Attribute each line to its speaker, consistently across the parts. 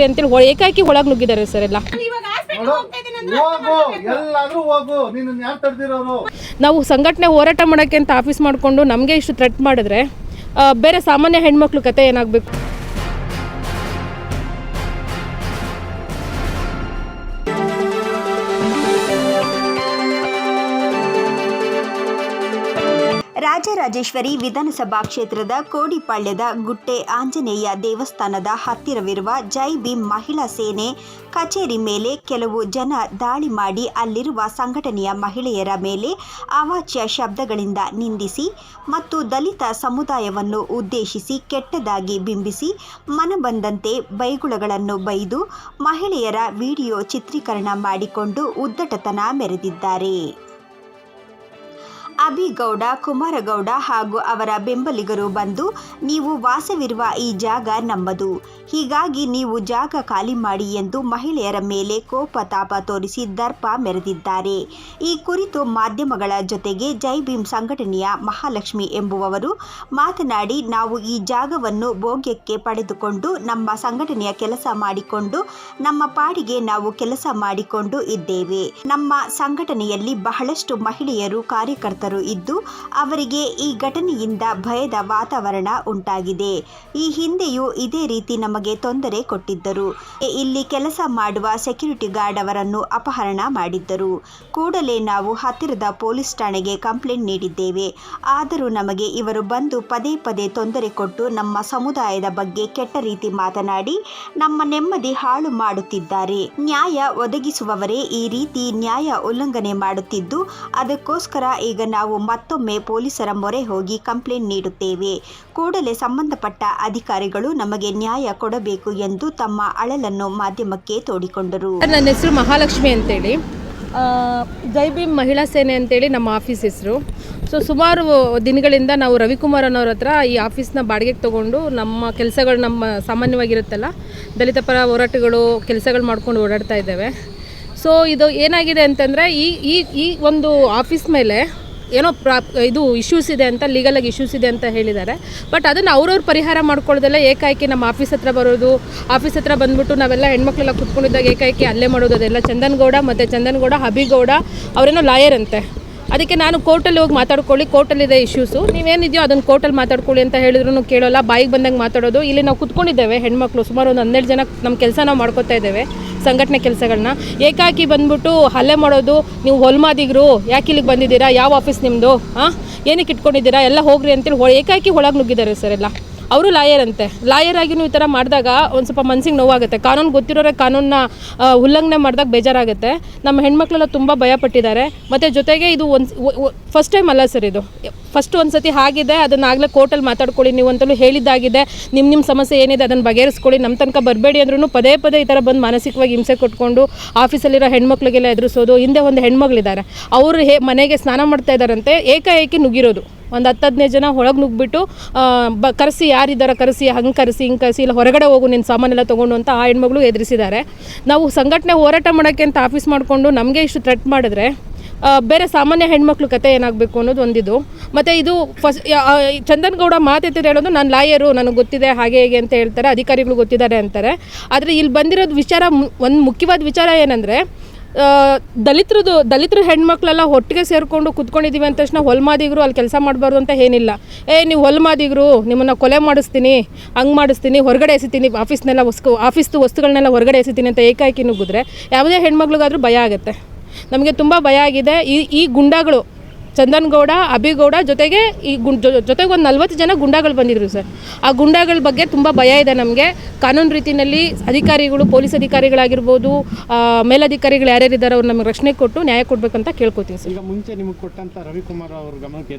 Speaker 1: ಹೋಗ್ರಿ ಅಂತೇಳಿ ಹೊ- ಏಕಾಏಕಿ ಒಳಗ್ ನುಗ್ಗಿದ್ದಾರೆ ಸರ್ ಎಲ್ಲ.
Speaker 2: ಇವಾಗ ಹಾಸ್ಪಿಟಲ್ ಹೋಗ್ತಾ ಇದ್ದೀನಿ ಅಂದ್ರೆ
Speaker 3: ಹೋಗು ಎಲ್ಲಾದ್ರೂ ಹೋಗು ನಿನ್ನ ಯಾರು ತಡೆದಿರೋರು?
Speaker 1: ನಾವು ಸಂಘಟನೆ ಹೋರಾಟ ಮಾಡಕ್ಕೆ ಅಂತ ಆಫೀಸ್ ಮಾಡ್ಕೊಂಡು ನಮಗೆ ಇಷ್ಟು ಥ್ರೆಟ್ ಮಾಡಿದ್ರೆ ಆ, ಬೇರೆ ಸಾಮಾನ್ಯ ಹೆಣ್ಮಕ್ಳು ಕತೆ ಏನಾಗಬೇಕು?
Speaker 4: ರಾಜರಾಜೇಶ್ವರಿ ವಿಧಾನಸಭಾ ಕ್ಷೇತ್ರದ ಕೋಡಿಪಾಳ್ಯದ ಗುಟ್ಟೆ ಆಂಜನೇಯ ದೇವಸ್ಥಾನದ ಹತ್ತಿರವಿರುವ ಜೈ ಭೀಮ್ ಮಹಿಳಾ ಸೇನೆ ಕಚೇರಿ ಮೇಲೆ ಕೆಲವು ಜನ ದಾಳಿ ಮಾಡಿ ಅಲ್ಲಿರುವ ಸಂಘಟನೆಯ ಮಹಿಳೆಯರ ಮೇಲೆ ಅವಾಚ್ಯ ಶಬ್ದಗಳಿಂದ ನಿಂದಿಸಿ ಮತ್ತು ದಲಿತ ಸಮುದಾಯವನ್ನು ಉದ್ದೇಶಿಸಿ ಕೆಟ್ಟದಾಗಿ ಬಿಂಬಿಸಿ ಮನಬಂದಂತೆ ಬೈಗುಳಗಳನ್ನು ಬೈದು ಮಹಿಳೆಯರ ವಿಡಿಯೋ ಚಿತ್ರೀಕರಣ ಮಾಡಿಕೊಂಡು ಉದ್ದಟತನ ಮೆರೆದಿದ್ದಾರೆ. ಅಭಿಗೌಡ, ಕುಮಾರಗೌಡ ಹಾಗೂ ಅವರ ಬೆಂಬಲಿಗರು ಬಂದು ನೀವು ವಾಸವಿರುವ ಈ ಜಾಗ ನಮ್ಮದು. ಹೀಗಾಗಿ ನೀವು ಜಾಗ ಖಾಲಿ ಮಾಡಿ ಎಂದು ಮಹಿಳೆಯರ ಮೇಲೆ ಕೋಪ ತಾಪ ತೋರಿಸಿ ದರ್ಪ ಮೆರೆದಿದ್ದಾರೆ. ಈ ಕುರಿತು ಮಾಧ್ಯಮಗಳ ಜೊತೆಗೆ ಜೈ ಭೀಮ್ ಸಂಘಟನೆಯ ಮಹಾಲಕ್ಷ್ಮಿ ಎಂಬುವವರು ಮಾತನಾಡಿ, ನಾವು ಈ ಜಾಗವನ್ನು ಭೋಗ್ಯಕ್ಕೆ ಪಡೆದುಕೊಂಡು ನಮ್ಮ ಸಂಘಟನೆಯ ಕೆಲಸ ಮಾಡಿಕೊಂಡು, ನಮ್ಮ ಪಾಡಿಗೆ ನಾವು ಕೆಲಸ ಮಾಡಿಕೊಂಡು ಇದ್ದೇವೆ. ನಮ್ಮ ಸಂಘಟನೆಯಲ್ಲಿ ಬಹಳಷ್ಟು ಮಹಿಳೆಯರು ಕಾರ್ಯಕರ್ತರು ಇದ್ದು ಅವರಿಗೆ ಈ ಘಟನೆಯಿಂದ ಭಯದ ವಾತಾವರಣ ಉಂಟಾಗಿದೆ. ಈ ಹಿಂದೆಯೂ ಇದೇ ರೀತಿ ನಮಗೆ ತೊಂದರೆ ಕೊಟ್ಟಿದ್ದರು. ಇಲ್ಲಿ ಕೆಲಸ ಮಾಡುವ ಸೆಕ್ಯೂರಿಟಿ ಗಾರ್ಡ್ ಅವರನ್ನು ಅಪಹರಣ ಮಾಡಿದ್ದರು. ಕೂಡಲೇ ನಾವು ಹತ್ತಿರದ ಪೊಲೀಸ್ ಠಾಣೆಗೆ ಕಂಪ್ಲೇಂಟ್ ನೀಡಿದ್ದೇವೆ. ಆದರೂ ನಮಗೆ ಇವರು ಬಂದು ಪದೇ ಪದೇ ತೊಂದರೆ ಕೊಟ್ಟು ನಮ್ಮ ಸಮುದಾಯದ ಬಗ್ಗೆ ಕೆಟ್ಟ ರೀತಿ ಮಾತನಾಡಿ ನಮ್ಮ ನೆಮ್ಮದಿ ಹಾಳು ಮಾಡುತ್ತಿದ್ದಾರೆ. ನ್ಯಾಯ ಒದಗಿಸುವವರೇ ಈ ರೀತಿ ನ್ಯಾಯ ಉಲ್ಲಂಘನೆ ಮಾಡುತ್ತಿದ್ದು ಅದಕ್ಕೋಸ್ಕರ ಈಗ ನಾವು ಮತ್ತೊಮ್ಮೆ ಪೊಲೀಸರ ಮೊರೆ ಹೋಗಿ ಕಂಪ್ಲೇಂಟ್ ನೀಡುತ್ತೇವೆ. ಕೂಡಲೇ ಸಂಬಂಧಪಟ್ಟ ಅಧಿಕಾರಿಗಳು ನಮಗೆ ನ್ಯಾಯ ಕೊಡಬೇಕು ಎಂದು ತಮ್ಮ ಅಳಲನ್ನು ಮಾಧ್ಯಮಕ್ಕೆ ತೋಡಿಕೊಂಡರು.
Speaker 1: ನನ್ನ ಹೆಸರು ಮಹಾಲಕ್ಷ್ಮಿ ಅಂತೇಳಿ. ಜೈಬೀಮ್ ಮಹಿಳಾ ಸೇನೆ ಅಂತೇಳಿ ನಮ್ಮ ಆಫೀಸ್ ಹೆಸರು. ಸೊ, ಸುಮಾರು ದಿನಗಳಿಂದ ನಾವು ರವಿಕುಮಾರ್ ಅನ್ನೋರ ಹತ್ರ ಈ ಆಫೀಸ್ನ ಬಾಡಿಗೆಗೆ ತೊಗೊಂಡು ನಮ್ಮ ಕೆಲಸಗಳು ನಮ್ಮ ಸಾಮಾನ್ಯವಾಗಿರುತ್ತಲ್ಲ ದಲಿತ ಪರ ಹೋರಾಟಗಳು ಕೆಲಸಗಳು ಮಾಡ್ಕೊಂಡು ಓಡಾಡ್ತಾ ಇದ್ದೇವೆ. ಸೊ, ಇದು ಏನಾಗಿದೆ ಅಂತಂದರೆ ಈ ಈ ಒಂದು ಆಫೀಸ್ ಮೇಲೆ ಏನೋ ಪ್ರಾ ಇದು ಇಶ್ಯೂಸ್ ಇದೆ ಅಂತ ಲೀಗಲಾಗಿ ಇಶ್ಯೂಸ್ ಇದೆ ಅಂತ ಹೇಳಿದ್ದಾರೆ. ಬಟ್ ಅದನ್ನು ಅವ್ರವ್ರು ಪರಿಹಾರ ಮಾಡ್ಕೊಳ್ಳೋದೆಲ್ಲ ಏಕಾಏಕಿ ನಮ್ಮ ಆಫೀಸ್ ಹತ್ರ ಬರೋದು ಆಫೀಸ್ ಹತ್ರ ಬಂದ್ಬಿಟ್ಟು ನಾವೆಲ್ಲ ಹೆಣ್ಮಕ್ಳೆಲ್ಲ ಕುತ್ಕೊಂಡಿದ್ದಾಗ ಏಕಾಏಕಿ ಅಲ್ಲೇ ಮಾಡೋದು, ಅದೆಲ್ಲ ಚಂದನ್ ಗೌಡ ಮತ್ತು ಚಂದನ್ ಗೌಡ ಹಬಿಗೌಡ, ಅವರೇನೋ ಲಾಯರ್ ಅಂತೆ. ಅದಕ್ಕೆ ನಾನು ಕೋರ್ಟಲ್ಲಿ ಹೋಗಿ ಮಾತಾಡ್ಕೊಳ್ಳಿ ಕೋರ್ಟಲ್ಲಿದೆ ಇಶ್ಯೂಸು ನೀವೇನಿದೆಯೋ ಅದನ್ನು ಕೋರ್ಟಲ್ಲಿ ಮಾತಾಡ್ಕೊಳ್ಳಿ ಅಂತ ಹೇಳಿದ್ರು ಕೇಳೋಲ್ಲ, ಬಾಯಿಗೆ ಬಂದಂಗೆ ಮಾತಾಡೋದು. ಇಲ್ಲಿ ನಾವು ಕುತ್ಕೊಂಡಿದ್ದೇವೆ ಹೆಣ್ಮಕ್ಳು ಸುಮಾರು ಒಂದು ಹನ್ನೆರಡು ಜನ ನಮ್ಮ ಕೆಲಸ ನಾವು ಮಾಡ್ಕೋತಾ ಇದ್ದೇವೆ. ಸಂಘಟನೆ ಕೆಲಸಗಳನ್ನ ಏಕಾಕಿ ಬಂದ್ಬಿಟ್ಟು ಹಲ್ಲೆ ಮಾಡೋದು, ನೀವು ಹೊಲ್ಮಾದಿಗರು, ಯಾಕೆ ಇಲ್ಲಿಗೆ ಬಂದಿದ್ದೀರಾ? ಯಾವ ಆಫೀಸ್ ನಿಮ್ಮದು ಹಾಂ ಏನಕ್ಕೆ ಇಟ್ಕೊಂಡಿದ್ದೀರಾ? ಎಲ್ಲ ಹೋಗ್ರಿ ಅಂತೇಳಿ ಏಕಾಕಿ ಒಳಗೆ ನುಗ್ಗಿದ್ದಾರೆ ಸರ್ ಎಲ್ಲ. ಅವರು ಲಾಯರ್ ಅಂತೆ. ಲಾಯರ್ ಆಗಿನೂ ಈ ಥರ ಮಾಡಿದಾಗ ಒಂದು ಸ್ವಲ್ಪ ಮನ್ಸಿಗೆ ನೋವಾಗುತ್ತೆ. ಕಾನೂನು ಗೊತ್ತಿರೋರೆ ಕಾನೂನನ್ನ ಉಲ್ಲಂಘನೆ ಮಾಡಿದಾಗ ಬೇಜಾರಾಗುತ್ತೆ. ನಮ್ಮ ಹೆಣ್ಮಕ್ಳೆಲ್ಲ ತುಂಬ ಭಯಪಟ್ಟಿದ್ದಾರೆ. ಮತ್ತು ಜೊತೆಗೆ ಇದು ಒಂದು ಫಸ್ಟ್ ಟೈಮ್ ಅಲ್ಲ ಸರ್ ಇದು. ಫಸ್ಟ್ ಒಂದು ಸತಿ ಆಗಿದೆ ಅದನ್ನು ಆಗಲೇ ಕೋರ್ಟಲ್ಲಿ ಮಾತಾಡ್ಕೊಳ್ಳಿ. ನೀವು ಅಂತಲೂ ಹೇಳಿದ್ದಾಗಿದೆ. ನಿಮ್ಮ ನಿಮ್ಮ ಸಮಸ್ಯೆ ಏನಿದೆ ಅದನ್ನು ಬಗೆಹರಿಸ್ಕೊಳ್ಳಿ. ನಮ್ಮ ತನಕ ಬರಬೇಡಿ ಅಂದ್ರೂ ಪದೇ ಪದೇ ಈ ಥರ ಬಂದು ಮಾನಸಿಕವಾಗಿ ಹಿಂಸೆ ಕೊಟ್ಕೊಂಡು ಆಫೀಸಲ್ಲಿರೋ ಹೆಣ್ಮಕ್ಳಿಗೆಲ್ಲ ಎದುರಿಸೋದು, ಹಿಂದೆ ಒಂದು ಹೆಣ್ಮಗಳಿದ್ದಾರೆ. ಅವರು ಹೇ, ಮನೆಗೆ ಸ್ನಾನ ಮಾಡ್ತಾ ಇದ್ದಾರಂತೆ, ಏಕಾಏಕಿ ನುಗ್ಗಿರೋದು. ಒಂದು ಹತ್ತು ಹದಿನೈದು ಜನ ಒಳಗೆ ನುಗ್ಬಿಟ್ಟು ಆ, ಬ ಕರೆಸಿ ಯಾರಿದ್ದಾರೆ ಕರೆಸಿ ಹಂಗೆ ಕರೆಸಿ ಹಿಂಗೆ ಕರೆಸಿ ಇಲ್ಲ ಹೊರಗಡೆ ಹೋಗು ನಿನ್ನ ಸಾಮಾನೆಲ್ಲ ತೊಗೊಂಡು ಅಂತ ಆ ಹೆಣ್ಮಗಳು ಎದುರಿಸಿದ್ದಾರೆ. ನಾವು ಸಂಘಟನೆ ಹೋರಾಟ ಮಾಡೋಕ್ಕೆ ಅಂತ ಆಫೀಸ್ ಮಾಡಿಕೊಂಡು ನಮಗೆ ಇಷ್ಟು ಥ್ರೆಟ್ ಮಾಡಿದ್ರೆ ಬೇರೆ ಸಾಮಾನ್ಯ ಹೆಣ್ಮಕ್ಳು ಕತೆ ಏನಾಗಬೇಕು ಅನ್ನೋದು ಒಂದಿದು. ಮತ್ತು ಇದು ಫಸ್ಟ್ ಚಂದನ್ ಗೌಡ ಮಾತೆತ್ತಿದ್ದು ಹೇಳೋದು ನಾನು ಲಾಯರು ನನಗೆ ಗೊತ್ತಿದೆ ಹಾಗೆ ಹೇಗೆ ಅಂತ ಹೇಳ್ತಾರೆ ಅಧಿಕಾರಿಗಳು ಗೊತ್ತಿದ್ದಾರೆ ಅಂತಾರೆ. ಆದರೆ ಇಲ್ಲಿ ಬಂದಿರೋದು ವಿಚಾರ ಒಂದು ಮುಖ್ಯವಾದ ವಿಚಾರ ಏನಂದರೆ ದಲಿತರದು ದಲಿತರ ಹೆಣ್ಮಕ್ಳೆಲ್ಲ ಒಟ್ಟಿಗೆ ಸೇರಿಕೊಂಡು ಕುತ್ಕೊಂಡಿದ್ದೀವಿ ಅಂದ ತಕ್ಷಣ ಹೊಲ್ಮಾದಿಗರು ಅಲ್ಲಿ ಕೆಲಸ ಮಾಡಬಾರ್ದು ಅಂತ ಏನಿಲ್ಲ. ಏ, ನೀವು ಹೊಲ್ಮಾದಿಗರು ನಿಮ್ಮನ್ನು ಕೊಲೆ ಮಾಡಿಸ್ತೀನಿ, ಹಂಗೆ ಮಾಡಿಸ್ತೀನಿ, ಹೊರಗಡೆ ಎಸಿತೀನಿ, ಆಫೀಸ್ನೆಲ್ಲ ವಸ್ತು ಆಫೀಸ್ದು ವಸ್ತುಗಳನ್ನೆಲ್ಲ ಹೊರಗಡೆ ಎಸಿತೀನಿ ಅಂತ ಏಕಾಏಕಿ ನುಗ್ಗಿದ್ರೆ, ಯಾವುದೇ ಹೆಣ್ಮಕ್ಳಿಗಾದ್ರೂ ಭಯ ಆಗುತ್ತೆ. ನಮಗೆ ತುಂಬ ಭಯ ಆಗಿದೆ. ಈ ಈ ಗುಂಡಾಗಳು ಚಂದನ್ ಗೌಡ ಅಭಿಗೌಡ ಜೊತೆಗೆ ಈ ಗುಂಡ್ ಜೊತೆಗೆ ಒಂದು ನಲ್ವತ್ತು ಜನ ಗುಂಡಾಗಳು ಬಂದಿದ್ರು ಸರ್. ಆ ಗುಂಡಾಗಳ ಬಗ್ಗೆ ತುಂಬ ಭಯ ಇದೆ ನಮಗೆ. ಕಾನೂನು ರೀತಿಯಲ್ಲಿ ಅಧಿಕಾರಿಗಳು ಪೊಲೀಸ್ ಅಧಿಕಾರಿಗಳಾಗಿರ್ಬೋದು ಮೇಲಧಿಕಾರಿಗಳು ಯಾರ್ಯಾರಿದ್ದಾರೆ ಅವ್ರು ನಮಗೆ ರಕ್ಷಣೆ ಕೊಟ್ಟು ನ್ಯಾಯ ಕೊಡಬೇಕಂತ ಕೇಳ್ಕೊತೀವಿ ಸರ್.
Speaker 5: ಈಗ ಮುಂಚೆ ನಿಮಗೆ ಕೊಟ್ಟಂತ ರವಿಕುಮಾರ್ ಅವ್ರ ಗಮನಕ್ಕೆ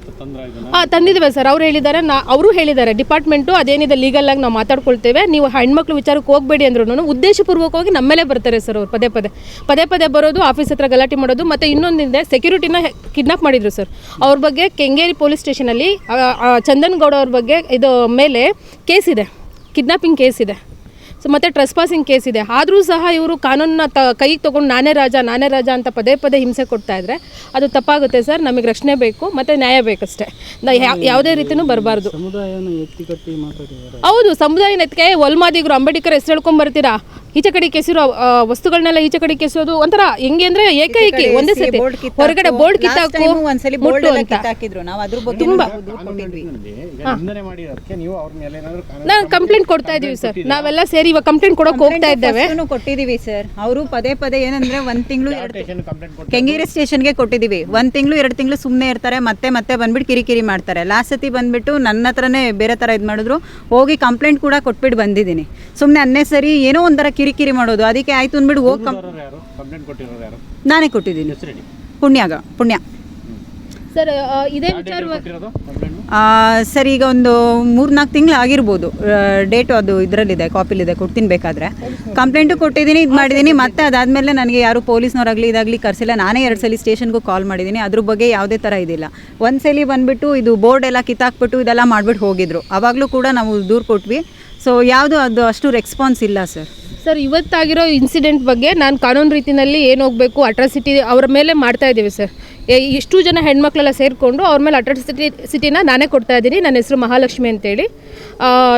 Speaker 1: ಹಾಂ ತಂದಿದ್ದೇವೆ ಸರ್. ಅವ್ರು ಹೇಳಿದ್ದಾರೆ ನಾ ಅವರು ಹೇಳಿದ್ದಾರೆ ಡಿಪಾರ್ಟ್ಮೆಂಟು ಅದೇನಿದೆ ಲೀಗಲ್ ಆಗಿ ನಾವು ಮಾತಾಡ್ಕೊಳ್ತೇವೆ ನೀವು ಹೆಣ್ಮಕ್ಳು ವಿಚಾರಕ್ಕೆ ಹೋಗಬೇಡಿ ಅಂದ್ರೂ ಉದ್ದೇಶಪೂರ್ವಕವಾಗಿ ನಮ್ಮ ಮೇಲೆ ಬರ್ತಾರೆ ಸರ್ ಅವ್ರು ಪದೇ ಪದೇ. ಪದೇ ಪದೇ ಬರೋದು ಆಫೀಸ್ ಹತ್ರ ಗಲಾಟೆ ಮಾಡೋದು ಮತ್ತು ಇನ್ನೊಂದಿದೆ ಸೆಕ್ಯೂರಿಟಿನ ಕಿಡ್ನಾಪ್ ಮಾಡಿದ್ರು ಸರ್. ಅವ್ರ ಬಗ್ಗೆ ಕೆಂಗೇರಿ ಪೊಲೀಸ್ ಸ್ಟೇಷನಲ್ಲಿ ಚಂದನ್ ಗೌಡ ಅವ್ರ ಬಗ್ಗೆ ಇದು ಮೇಲೆ ಕೇಸ್ ಇದೆ. ಕಿಡ್ನಾಪಿಂಗ್ ಕೇಸ್ ಇದೆ. ಸೊ ಮತ್ತು ಟ್ರೆಸ್ಪಾಸಿಂಗ್ ಕೇಸ್ ಇದೆ. ಆದರೂ ಸಹ ಇವರು ಕಾನೂನನ್ನ ತ ಕೈಗೆ ತೊಗೊಂಡು ನಾನೇ ರಾಜ ನಾನೇ ರಾಜ ಅಂತ ಪದೇ ಪದೇ ಹಿಂಸೆ ಕೊಡ್ತಾ ಇದ್ದರೆ ಅದು ತಪ್ಪಾಗುತ್ತೆ ಸರ್. ನಮಗೆ ರಕ್ಷಣೆ ಬೇಕು ಮತ್ತು ನ್ಯಾಯ ಬೇಕಷ್ಟೇ. ಯಾವುದೇ ರೀತಿಯೂ ಬರಬಾರ್ದು. ಹೌದು ಸಮುದಾಯ ನೆತ್ಕೆ ಒಲ್ಮಾದಿಗರು ಅಂಬೇಡ್ಕರ್ ಹೆಸರು ಹೇಳ್ಕೊಂಡ್ ಬರ್ತೀರಾ? ಈಚೆ ಕಡೆ ಕೆಸಿರೋ ವಸ್ತುಗಳನ್ನೆಲ್ಲ ಈಚೆ ಕಡೆ ಕೆಸೋದು ಒಂಥರ ಹೆಂಗೆ ಅಂದ್ರೆ ಏಕೈಕಿ ಒಂದೇ ಸತಿ. ಹೊರಗಡೆ ಬೋರ್ಡ್ ಕಿತ್ತಾಕು
Speaker 6: ಒಂದ್ಸಲಿ
Speaker 1: ಮುಟ್ಟು ಅಂತ.
Speaker 6: ನಾವು ಅದ್ರ ಬಗ್ಗೆ
Speaker 1: ತುಂಬಾ.
Speaker 6: ದೂರು ಕೊಟ್ಟಿದ್ವಿ.
Speaker 5: ಈಗ ನಿಂದನೆ ಮಾಡಿರೋದಕ್ಕೆ ನೀವು ಅವ್ರ ಮೇಲೆ ಏನಾದ್ರು ಕಾನೂನು
Speaker 1: ಕಂಪ್ಲೇಂಟ್ ಕೊಡ್ತಾ ಇದೀವಿ ಸರ್ ನಾವೆಲ್ಲ ಸೇರಿ ಇವಾಗ ಕಂಪ್ಲೇಂಟ್ ಕೊಡೋಕೆ ಹೋಗ್ತಾ ಇದ್ದೇವೆ.
Speaker 6: ಕೊಟ್ಟಿದೀವಿ ಸರ್ ಅವರು ಪದೇ ಪದೇ ಏನಂದ್ರೆ ಒಂದ್ ತಿಂಗಳು ಕೆಂಗೇರಿ ಸ್ಟೇಷನ್ಗೆ ಕೊಟ್ಟಿದ್ದೀವಿ. ಒಂದ್ ತಿಂಗಳು ಎರಡು ತಿಂಗಳು ಸುಮ್ಮನೆ ಇರ್ತಾರೆ ಮತ್ತೆ ಮತ್ತೆ ಬಂದ್ಬಿಟ್ಟು ಕಿರಿಕಿರಿ ಮಾಡ್ತಾರೆ. ಲಾಸ್ಟ್ ಸತಿ ಬಂದ್ಬಿಟ್ಟು ನನ್ನ ಹತ್ರನೇ ಬೇರೆ ತರ ಇದು ಮಾಡಿದ್ರು. ಹೋಗಿ ಕಂಪ್ಲೇಂಟ್ ಕೂಡ ಕೊಟ್ಬಿಟ್ಟು ಬಂದಿದ್ದೀನಿ. ಸುಮ್ಮನೆ ಅನ್ನೇ ಸರಿ ಏನೋ ಒಂಥರ ಕಿರಿಕಿರಿ ಮಾಡೋದು. ಅದಕ್ಕೆ ಆಯ್ತು ಅಂದ್ಬಿಟ್ಟು ಹೋಗಿ ನಾನೇ ಕೊಟ್ಟಿದ್ದೀನಿ. ಪುಣ್ಯಾಗ ಪುಣ್ಯ.
Speaker 1: ಸರ್ ಇದೇ ವಿಚಾರ
Speaker 5: ಕಂಪ್ಲೇಂಟ್?
Speaker 6: ಆ, ಸರ್ ಈಗ ಒಂದು ಮೂರ್ನಾಲ್ಕು ತಿಂಗಳು ಆಗಿರ್ಬೋದು. ಡೇಟು ಅದು ಇದರಲ್ಲಿದೆ ಕಾಪಿಲಿದೆ ಕೊಡ್ತೀನಿ ಬೇಕಾದರೆ. ಕಂಪ್ಲೇಂಟು ಕೊಟ್ಟಿದ್ದೀನಿ ಇದು ಮಾಡಿದ್ದೀನಿ. ಮತ್ತೆ ಅದಾದಮೇಲೆ ನನಗೆ ಯಾರು ಪೊಲೀಸ್ನವರಾಗಲಿ ಇದಾಗಲಿ ಕರೆಸಿಲ್ಲ. ನಾನೇ ಎರಡು ಸಲ ಸ್ಟೇಷನ್ಗೂ ಕಾಲ್ ಮಾಡಿದ್ದೀನಿ. ಅದ್ರ ಬಗ್ಗೆ ಯಾವುದೇ ಥರ ಇದಿಲ್ಲ. ಒಂದು ಸಲ ಬಂದುಬಿಟ್ಟು ಇದು ಬೋರ್ಡ್ ಎಲ್ಲ ಕಿತ್ತಾಕ್ಬಿಟ್ಟು ಇದೆಲ್ಲ ಮಾಡಿಬಿಟ್ಟು ಹೋಗಿದ್ರು. ಆವಾಗಲೂ ಕೂಡ ನಾವು ದೂರು ಕೊಟ್ವಿ. ಸೊ ಯಾವುದು ಅದು ಅಷ್ಟು ರೆಸ್ಪಾನ್ಸ್ ಇಲ್ಲ ಸರ್
Speaker 1: ಸರ್, ಇವತ್ತಾಗಿರೋ ಇನ್ಸಿಡೆಂಟ್ ಬಗ್ಗೆ ನಾನು ಕಾನೂನು ರೀತಿಯಲ್ಲಿ ಏನು ಹೋಗಬೇಕು ಅಟ್ರಾಸಿಟಿ ಅವರ ಮೇಲೆ ಮಾಡ್ತಾ ಇದ್ದೀವಿ ಸರ್. ಇಷ್ಟು ಜನ ಹೆಣ್ಮಕ್ಳೆಲ್ಲ ಸೇರಿಕೊಂಡು ಅವ್ರ ಮೇಲೆ ಅಟ್ರಾಸಿಟಿ ಸಿಟಿನ ನಾನೇ ಕೊಡ್ತಾ ಇದ್ದೀನಿ. ನನ್ನ ಹೆಸರು ಮಹಾಲಕ್ಷ್ಮಿ ಅಂತೇಳಿ.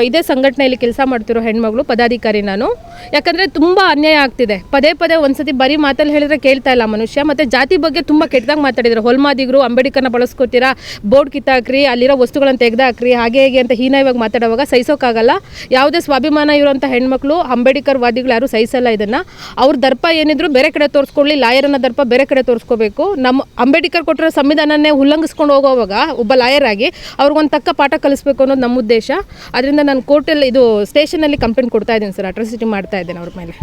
Speaker 1: ಇದೇ ಸಂಘಟನೆಯಲ್ಲಿ ಕೆಲಸ ಮಾಡ್ತಿರೋ ಹೆಣ್ಮಗಳು, ಪದಾಧಿಕಾರಿ ನಾನು. ಯಾಕಂದರೆ ತುಂಬ ಅನ್ಯಾಯ ಆಗ್ತಿದೆ. ಪದೇ ಪದೇ ಒಂದ್ಸತಿ ಬರೀ ಮಾತಲ್ಲಿ ಹೇಳಿದ್ರೆ ಕೇಳ್ತಾ ಇಲ್ಲ ಮನುಷ್ಯ. ಮತ್ತು ಜಾತಿ ಬಗ್ಗೆ ತುಂಬ ಕೆಟ್ಟದಾಗ ಮಾತಾಡಿದ್ರು. ಹೊಲ್ಮಾದಿಗರು, ಅಂಬೇಡ್ಕರ್ನ ಬಳಸ್ಕೊತೀರಾ? ಬೋರ್ಡ್ ಕಿತ್ತಾಕ್ರಿ, ಅಲ್ಲಿರೋ ವಸ್ತುಗಳನ್ನು ತೆಗೆದಾಕ್ರಿ, ಹಾಗೆ ಹೇಗೆ ಅಂತ ಹೀನಾಯವಾಗಿ ಮಾತಾಡುವಾಗ ಸಹಿಸೋಕ್ಕಾಗಲ್ಲ ಯಾವುದೇ ಸ್ವಾಭಿಮಾನ ಇರುವಂಥ ಹೆಣ್ಮಕ್ಳು, ಅಂಬೇಡ್ಕರ್ ವಾದಿಗಳು ಯಾರು ಸಹಿಸಲ್ಲ ಇದನ್ನು. ಅವ್ರ ದರ್ಪ ಏನಿದ್ರು ಬೇರೆ ಕಡೆ ತೋರಿಸ್ಕೊಳ್ಳಿ. ಲಾಯರನ್ನ ದರ್ಪ ಬೇರೆ ಕಡೆ ತೋರಿಸ್ಕೋಬೇಕು. ನಮ್ಮ ಅಂಬೇಡ್ಕರ್ ಕೊಟ್ಟಿರೋ ಸಂವಿಧಾನನೇ ಉಲ್ಲಂಘಿಸ್ಕೊಂಡು ಹೋಗೋವಾಗ ಒಬ್ಬ ಲಾಯರ್ ಆಗಿ ಅವ್ರಿಗೊಂದು ತಕ್ಕ ಪಾಠ ಕಲಿಸ್ಬೇಕು ಅನ್ನೋದು ನಮ್ಮ ಉದ್ದೇಶ. ಅದರಿಂದ ನಾನು ಕೋರ್ಟಲ್ಲಿ ಇದು ಸ್ಟೇಷನಲ್ಲಿ ಕಂಪ್ಲೇಂಟ್ ಕೊಡ್ತಾ ಇದ್ದೀನಿ ಸರ್, ಅಟ್ರಾಸಿಟಿ ಮಾಡ್ತಾ ಇದ್ದೇನೆ ಅವ್ರ ಮೇಲೆ.